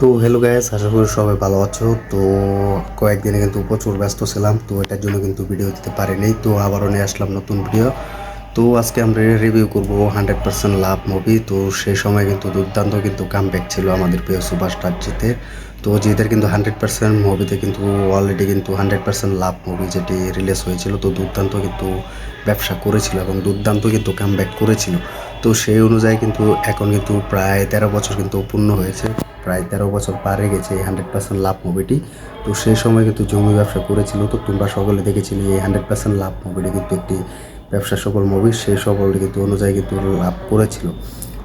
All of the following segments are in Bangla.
তো হ্যালো গ্যাস আশা করি সবাই ভালো আছো। তো কয়েকদিনে কিন্তু প্রচুর ব্যস্ত ছিলাম, তো এটার জন্য কিন্তু ভিডিও দিতে পারিনি। তো আবারও নিয়ে আসলাম নতুন ভিডিও তো আজকে আমরা রিভিউ করব হান্ড্রেড পার্সেন্ট লাভ মুভি তো সেই সময় কিন্তু দুর্দান্ত কিন্তু কামব্যাক ছিল আমাদের প্রিয় সুপারস্টার জিতের তো জিতের কিন্তু হান্ড্রেড পার্সেন্ট মুভিতে কিন্তু অলরেডি কিন্তু হান্ড্রেড পার্সেন্ট লাভ মুভি যেটি রিলিজ হয়েছিল, তো দুর্দান্ত কিন্তু ব্যবসা করেছিল এবং দুর্দান্ত কিন্তু কামব্যাক করেছিল। তো সেই অনুযায়ী কিন্তু এখন কিন্তু প্রায় তেরো বছর কিন্তু পূর্ণ হয়েছে। প্রায় তেরো বছর পারে গেছে এই হান্ড্রেড পার্সেন্ট লাভ মুভিটি তো সেই সময় কিন্তু জমি ব্যবসা করেছিল, তো তোমরা সকলে দেখেছিলে এই হান্ড্রেড পার্সেন্ট লাভ মুভিটি কিন্তু একটি ব্যবসা সফল মুভি সেই সফল কিন্তু অনুযায়ী কিন্তু লাভ করেছিল।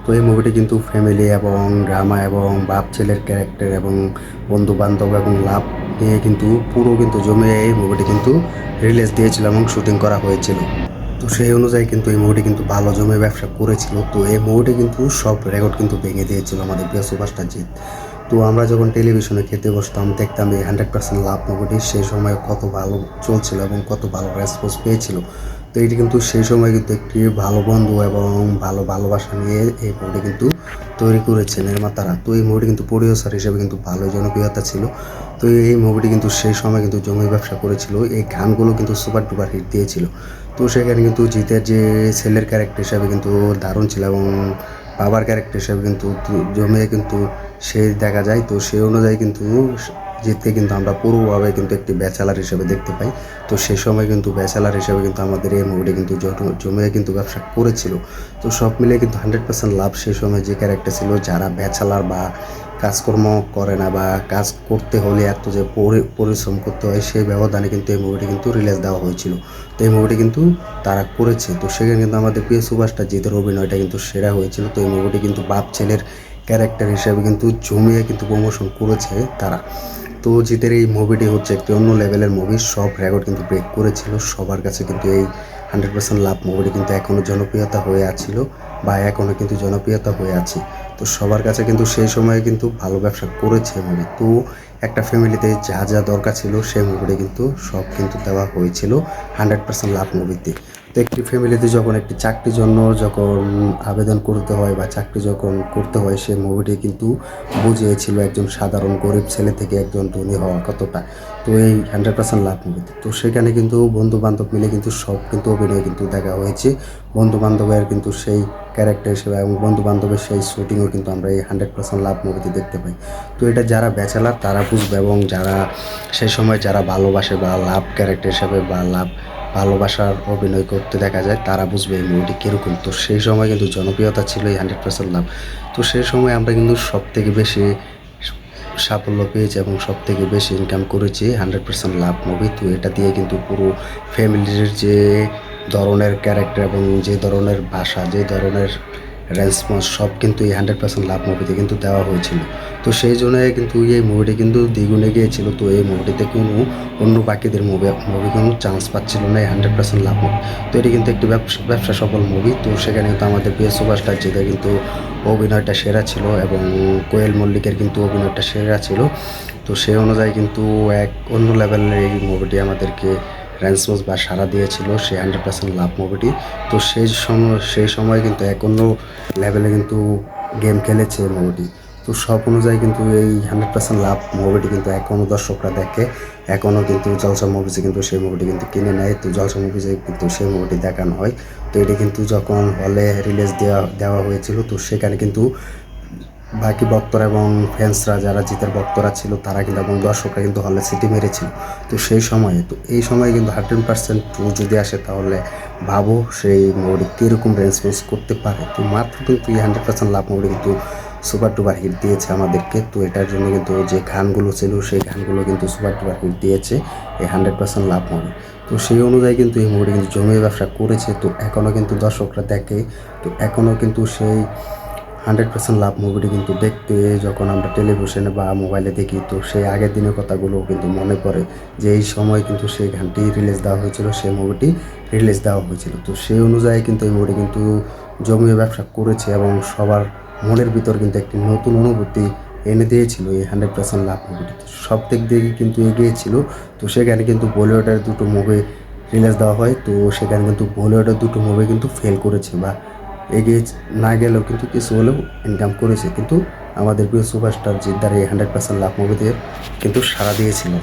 তো এই মুভিটি কিন্তু ফ্যামিলি এবং ড্রামা এবং বাপ ছেলের ক্যারেক্টার এবং বন্ধু বান্ধব এবং লাভ নিয়ে কিন্তু পুরো কিন্তু জমে এই মুভিটি কিন্তু রিলিজ দিয়েছিল এবং শুটিং করা হয়েছিল। তো সেই অনুযায়ী কিন্তু এই মুভিটি কিন্তু ভালো জমে ব্যবসা করেছিল। তো এই মুভিটি কিন্তু সব রেকর্ড কিন্তু ভেঙে দিয়েছিল আমাদের প্রিয় সুপারস্টার জিৎ। তো আমরা যখন টেলিভিশনে খেতে বসতাম, দেখতাম এই হান্ড্রেড পার্সেন্ট লাভ মুভিটি সেই সময় কত ভালো চলছিল এবং কত ভালো রেসপন্স পেয়েছিল। তো এটি কিন্তু সেই সময় কিন্তু একটি ভালো বন্ধু এবং ভালো ভালোবাসা নিয়ে এই মুভিটি কিন্তু তৈরি করেছে নির্মাতারা। তো এই মুভিটি কিন্তু প্রডিউসার হিসেবে কিন্তু ভালো জনপ্রিয়তা ছিল। তো এই মুভিটি কিন্তু সেই সময় কিন্তু জমি ব্যবসা করেছিল। এই গানগুলো কিন্তু সুপার ডুপার হিট দিয়েছিল। তো সেখানে কিন্তু জিতের যে ছেলের ক্যারেক্টার হিসাবে কিন্তু দারুণ ছিল এবং বাবার ক্যারেক্টার হিসাবে কিন্তু জমে কিন্তু সে দেখা যায়। তো সে অনুযায়ী কিন্তু জিতকে কিন্তু আমরা পুরোভাবে কিন্তু একটি ব্যাচেলার হিসেবে দেখতে পাই। তো সেই সময় কিন্তু ব্যাচেলার হিসেবে কিন্তু আমাদের এই মুভিটি কিন্তু জমিয়ে কিন্তু ব্যবসা করেছিল। তো সব মিলে কিন্তু হান্ড্রেড পার্সেন্ট লাভ সেই সময় যে ক্যারেক্টার ছিল, যারা ব্যাচেলার বা কাজকর্ম করে না বা কাজ করতে হলে এত যে পরিশ্রম করতে হয়, সেই ব্যবধানে কিন্তু এই মুভিটি কিন্তু রিলিজ দেওয়া হয়েছিল। তো এই মুভিটি কিন্তু তারা করেছে। তো সেখানে কিন্তু আমাদের প্রিয় সুভাষটা জিতের অভিনয়টা কিন্তু সেরা হয়েছিল। তো এই মুভিটি কিন্তু বাপ ছেলের ক্যারেক্টার হিসেবে কিন্তু জমিয়ে কিন্তু প্রমোশন করেছে তারা। তো জিতের এই মুভিটি হচ্ছে একটি অন্য লেভেলের মুভি সব রেকর্ড কিন্তু ব্রেক করেছিল। সবার কাছে কিন্তু এই হান্ড্রেড পার্সেন্ট লাভ মুভিটি কিন্তু এখনও জনপ্রিয়তা হয়ে আছিল বা এখনও কিন্তু জনপ্রিয়তা হয়ে আছে। তো সবার কাছে কিন্তু সেই সময়ে কিন্তু ভালো ব্যবসা করেছে মুভি তো একটা ফ্যামিলিতে যা যা দরকার ছিল সেই মুভিটি কিন্তু সব কিন্তু দেওয়া হয়েছিল। হান্ড্রেড পার্সেন্ট লাভ মুভিতে তো একটি ফ্যামিলিতে যখন একটি চাকরির জন্য যখন আবেদন করতে হয় বা চাকরি যখন করতে হয় সেই মুভিটি কিন্তু বুঝিয়েছিল একজন সাধারণ গরিব ছেলে থেকে একজন ধনী হওয়া কতটা। তো এই হান্ড্রেড পার্সেন্ট লাভ মুভিতে তো সেখানে কিন্তু বন্ধু বান্ধব মিলে কিন্তু সব কিন্তু অভিনয় কিন্তু দেখা হয়েছে। বন্ধু বান্ধবের কিন্তু সেই ক্যারেক্টার হিসেবে এবং বন্ধু বান্ধবের সেই শুটিংও কিন্তু আমরা এই হান্ড্রেড পার্সেন্ট লাভ মুভিতে দেখতে পাই। তো এটা যারা ব্যাচেলার তারা বুঝবে এবং যারা সেই সময় যারা ভালোবাসে বা লাভ ক্যারেক্টার হিসেবে বা লাভ ভালোবাসার অভিনয় করতে দেখা যায়, তারা বুঝবে এই মুভিটি কীরকম। তো সেই সময় কিন্তু জনপ্রিয়তা ছিল এই হান্ড্রেড পার্সেন্ট লাভ। তো সেই সময় আমরা কিন্তু সব থেকে বেশি সাফল্য পেয়েছি এবং সব থেকে বেশি ইনকাম করেছি হান্ড্রেড পার্সেন্ট লাভ মুভি তো এটা দিয়ে কিন্তু পুরো ফ্যামিলির যে ধরনের ক্যারেক্টার এবং যে ধরনের ভাষা, যে ধরনের রেসপন্স সব কিন্তু এই হান্ড্রেড পার্সেন্ট লাভ মুভিতে কিন্তু দেওয়া হয়েছিল। তো সেই জন্য কিন্তু এই মুভিটি কিন্তু দ্বিগুণে গিয়েছিল তো এই মুভিটিতে কোনো অন্য বাকিদের মুভি মুভি কোনো চান্স পাচ্ছিল না এই হান্ড্রেড পার্সেন্ট লাভ মুভি তো এটি কিন্তু একটি ব্যবসা ব্যবসা সফল মুভি তো সেখানে কিন্তু আমাদের প্রিয় সুপারস্টার যেটা কিন্তু অভিনয়টা সেরা ছিল এবং কোয়েল মল্লিকের কিন্তু অভিনয়টা সেরা ছিল। তো সেই অনুযায়ী কিন্তু এক অন্য লেভেলের এই মুভিটি আমাদেরকে রেসপন্স বা সারা দিয়েছিল সেই হান্ড্রেড পার্সেন্ট লাভ মুভিটি তো সেই সময় সেই সময় কিন্তু এক অন্য লেভেলে কিন্তু গেম খেলেছে মুভিটি তো সব অনুযায়ী কিন্তু এই হান্ড্রেড পার্সেন্ট লাভ মুভিটি কিন্তু এখনও দর্শকরা দেখে। এখনও কিন্তু জলসা মুভিজে কিন্তু সেই মুভিটি কিন্তু কিনে নেয়। তো জলসা মুভিজে কিন্তু সেই মুভিটি দেখানো হয়। তো এটি কিন্তু যখন হলে রিলিজ দেওয়া দেওয়া হয়েছিল, তো সেখানে কিন্তু বাকি ভক্তরা এবং ফ্যান্সরা যারা জিতের ভক্তরা ছিল, তারা কিন্তু এবং দর্শকরা কিন্তু হলে সিটি মেরেছিল। তো সেই সময়ে, তো এই সময় কিন্তু হান্ড্রেড পার্সেন্ট টু যদি আসে, তাহলে ভাবো সেই মুভিটি কীরকম রেসপন্স করতে পারে। তো মাত্র কিন্তু এই হান্ড্রেড পার্সেন্ট লাভ মুভিটি কিন্তু সুপার ডুপার হিট দিয়েছে আমাদেরকে। তো এটার জন্য কিন্তু যে গানগুলো ছিল, সেই গানগুলো কিন্তু সুপার ডুপার হিট দিয়েছে এই হান্ড্রেড পার্সেন্ট লাভ মুভি তো সেই অনুযায়ী কিন্তু এই মুভিটি কিন্তু জমিয়ে ব্যবসা করেছে। তো এখনও কিন্তু দর্শকরা দেখে, তো এখনও কিন্তু সেই হান্ড্রেড পার্সেন্ট লাভ মুভিটি কিন্তু দেখতে যখন আমরা টেলিভিশনে বা মোবাইলে দেখি, তো সেই আগের দিনের কথাগুলো কিন্তু মনে পড়ে যে এই সময় কিন্তু সেই গানটি রিলিজ দেওয়া হয়েছিল, সেই মুভিটি রিলিজ দেওয়া হয়েছিল। তো সেই অনুযায়ী কিন্তু এই মুভিটি কিন্তু জমিয়ে ব্যবসা করেছে এবং সবার মনের ভিতর কিন্তু একটি নতুন অনুভূতি এনে দিয়েছিল এই হান্ড্রেড পার্সেন্ট লাভ মুভিটি সব দিক দিয়ে কিন্তু এগিয়েছিল তো সেখানে কিন্তু বলিউডের দুটো মুভি রিলিজ দেওয়া হয়, তো সেখানে কিন্তু বলিউডের দুটো মুভি কিন্তু ফেল করেছে বা এগিয়ে না গেলেও কিন্তু কিছু হলেও ইনকাম করেছে। কিন্তু আমাদের প্রিয় সুপারস্টার জিদ্দার এই হান্ড্রেড পার্সেন্ট লাভ মুভিতে কিন্তু সাড়া দিয়েছিল।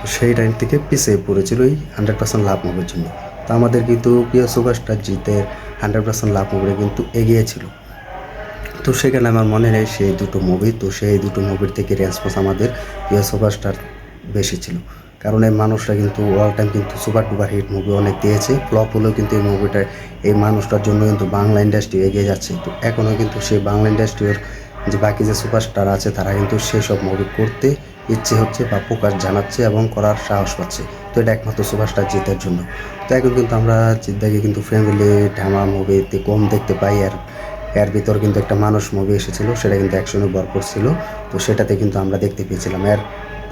তো সেই টাইম থেকে পিছিয়ে পড়েছিল এই হান্ড্রেড পার্সেন্ট লাভ মুভির জন্য। তো আমাদের কিন্তু প্রিয় সুপারস্টার জিতের হান্ড্রেড পার্সেন্ট লাভ মুভিটা কিন্তু এগিয়েছিল। তো সেখানে আমার মনে নেই সেই দুটো মুভি তো সেই দুটো মুভির থেকে রেসপন্স আমাদের প্রিয় সুপারস্টার বেশি ছিল। কারণ এই মানুষটা কিন্তু অল টাইম কিন্তু সুপার টুপার হিট মুভি অনেক দিয়েছে। ফ্লপ হলেও কিন্তু এই মুভিটা এই মানুষটার জন্য কিন্তু বাংলা ইন্ডাস্ট্রি এগিয়ে যাচ্ছে। তো এখনও কিন্তু সেই বাংলা ইন্ডাস্ট্রির যে বাকি যে সুপারস্টার আছে, তারা কিন্তু সেসব মুভি করতে ইচ্ছে হচ্ছে বা প্রকাশ জানাচ্ছে এবং করার সাহস পাচ্ছে। তো এটা একমাত্র সুপারস্টার জিতের জন্য। তো এখন কিন্তু আমরা জিদ্দাকে কিন্তু ফ্যামিলি ঢামা মুভিতে কম দেখতে পাই। আর এর ভিতর কিন্তু একটা মানুষ মুভি এসেছিল, সেটা কিন্তু অ্যাকশনে ভরপুর ছিল। তো সেটাতে কিন্তু আমরা দেখতে পেয়েছিলাম। এর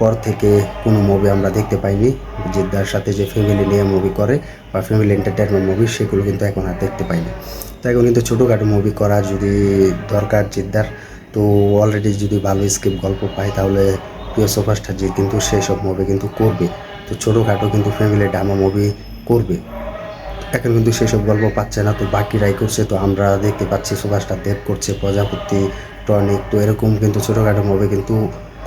পর থেকে কোনো মুভি আমরা দেখতে পাইনি। জিদ্দার সাথে যে ফ্যামিলি নিয়ে মুভি করে বা ফ্যামিলি এন্টারটেনমেন্ট মুভি সেগুলো কিন্তু এখন আর দেখতে পাইনি তো এখন কিন্তু ছোটোখাটো মুভি করা যদি দরকার জিদ্দার, তো অলরেডি যদি ভালো স্ক্রিপ্ট গল্প পায়, তাহলে প্রিয় সুপারস্টার জিৎ কিন্তু সেই সব মুভি কিন্তু করবে। তো ছোটোখাটো কিন্তু ফ্যামিলি ড্রামা মুভি করবে। এখন কিন্তু সেসব গল্প পাচ্ছে না, তো বাকিরাই করছে, তো আমরা দেখতে পাচ্ছি সুভাষটা দেব করছে, প্রজাপতি, টনিক, তো এরকম কিন্তু ছোটোখাটো মুভি কিন্তু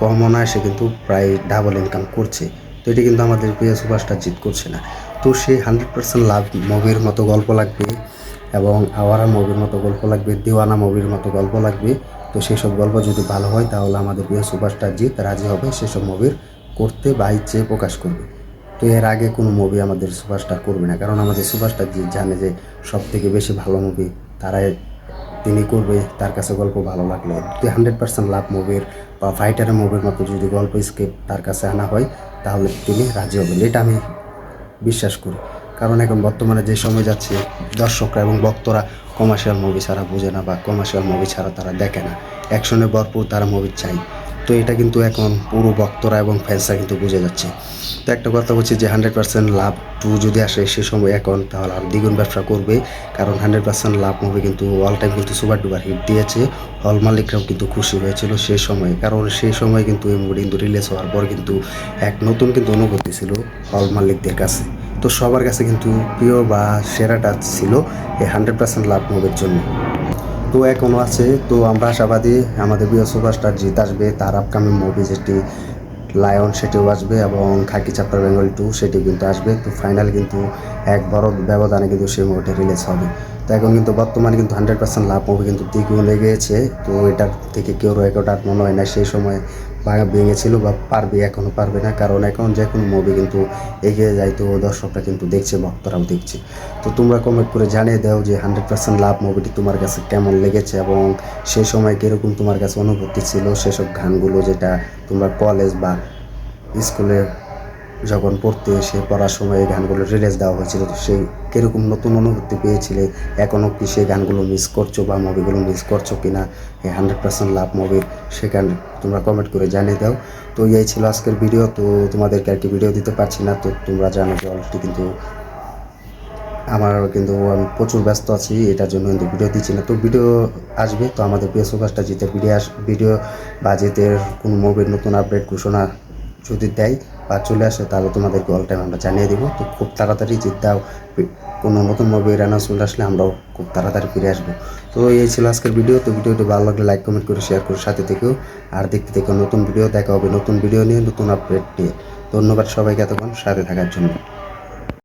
কম অনায়াসে কিন্তু প্রায় ডাবল ইনকাম করছে। তো এটি কিন্তু আমাদের প্রিয় সুভাষটা জিত করছে না। তো সেই হান্ড্রেড পার্সেন্ট লাভ মুভির মতো গল্প লাগবে এবং আওয়ারা মুভির মতো গল্প লাগবে, দিওয়ানা মুভির মতো গল্প লাগবে। তো সেসব গল্প যদি ভালো হয় তাহলে আমাদের প্রিয় সুপারস্টার জিত রাজি হবে সেসব মুভির করতে বা ইচ্ছে প্রকাশ করবে। তো এর আগে কোনো মুভি আমাদের সুপারস্টার করবে না। কারণ আমাদের সুপারস্টার জিত জানে যে সব থেকে বেশি ভালো মুভি তারাই তিনি করবে, তার কাছে গল্প ভালো লাগলে। হান্ড্রেড পার্সেন্ট লাভ মুভির বা ফাইটারের মুভির মতো যদি গল্প স্ক্রিপ্ট তার কাছে আনা হয়, তাহলে তিনি রাজি হবেন। এটা আমি বিশ্বাস করি। কারণ এখন বর্তমানে যে সময় যাচ্ছে, দর্শকরা এবং ভক্তরা কমার্শিয়াল মুভি ছাড়া বোঝে না বা কমার্শিয়াল মুভি ছাড়া তারা দেখে না। অ্যাকশনে ভরপুর তারা মুভি চাই তো এটা কিন্তু এখন পুরো ভক্তরা এবং ফ্যান্সরা কিন্তু বুঝে যাচ্ছে। তো একটা কথা বলছি যে হান্ড্রেড পার্সেন্ট লাভ টু যদি আসে সে সময় এখন, তাহলে আর দ্বিগুণ ব্যবসা করবে। কারণ হান্ড্রেড পার্সেন্ট লাভ মুভি কিন্তু অল টাইম কিন্তু সুপার ডুপার হিট দিয়েছে। হল মালিকরাও কিন্তু খুশি হয়েছিল সেই সময়। কারণ সেই সময় কিন্তু এই মুভি কিন্তু রিলিজ হওয়ার পর কিন্তু এক নতুন কিন্তু অনুভূতি ছিল হল মালিকদের কাছে। তো সবার কাছে কিন্তু প্রিয় বা সেরাটা ছিল এই হান্ড্রেড পার্সেন্ট লাভ মুভির জন্য। তো এখনও আছে, তো আমরা আশাবাদী আমাদের প্রিয় সুপারস্টার জিত আসবে, তার আপকামিং মুভি যেটি লায়ন সেটিও আসবে এবং খাকি চাপ্টার বেঙ্গল টু সেটি কিন্তু আসবে। তো ফাইনাল কিন্তু এক বড় ব্যবধানে কিন্তু সেই মুভিটা রিলিজ হবে। তো এখন কিন্তু বর্তমানে কিন্তু হান্ড্রেড পার্সেন্ট লাভ মুভি কিন্তু দ্বিগুণ লেগেছে। তো এটার থেকে কেউ রেকর্ড আর মনে হয় না সেই সময় ভাঙা ভেঙেছিল বা পারবে এখনও পারবে না। কারণ এখন যে কোনো মুভি কিন্তু এগিয়ে যায়, তো দর্শকরা কিন্তু দেখছে, ভক্তরাও দেখছে। তো তোমরা কমেন্ট করে জানিয়ে দাও যে হান্ড্রেড পার্সেন্ট লাভ মুভিটি তোমার কাছে কেমন লেগেছে এবং সেই সময় কীরকম তোমার কাছে অনুভূতি ছিল? সেসব গানগুলো যেটা তোমরা কলেজ বা স্কুলে যখন পড়তে এসে পড়ার সময় এই গানগুলো রিলিজ দেওয়া হয়েছিল, তো সেই কীরকম নতুন অনুভূতি পেয়েছিলে? এখনও কি সেই গানগুলো মিস করছ বা মুভিগুলো মিস করছ কি না এই হান্ড্রেড পার্সেন্ট লাভ মুভির সেখানে তোমরা কমেন্ট করে জানিয়ে দাও। তো এই ছিল আজকের ভিডিও তো তোমাদেরকে আর কি ভিডিও দিতে পারছি না, তো তোমরা জানো যে অলরেডি কিন্তু আমার কিন্তু আমি প্রচুর ব্যস্ত আছি, এটার জন্য কিন্তু ভিডিও দিচ্ছি না। তো ভিডিও আসবে, তো আমাদের প্রিয় সুকাশটা জিতের ভিডিও আস ভিডিও বা জিতের কোনো মুভির নতুন আপডেট ঘোষণা যদি দেয় বা চলে আসে, তাহলে তোমাদেরকে অল টাইম আমরা জানিয়ে দেবো। তো খুব তাড়াতাড়ি জিদ্দাও কোনো নতুন মুভির অ্যানাউন্সমেন্ট আসলে আমরাও খুব তাড়াতাড়ি ফিরে আসব। তো এই ছিল আজকের ভিডিও তো ভিডিওটি ভালো লাগলে লাইক কমেন্ট করে শেয়ার করে সাথে থেকেও। আর দেখতে থেকে নতুন ভিডিও দেখা হবে নতুন ভিডিও নিয়ে, নতুন আপডেট নিয়ে। ধন্যবাদ সবাইকে এতক্ষণ সাথে থাকার জন্য।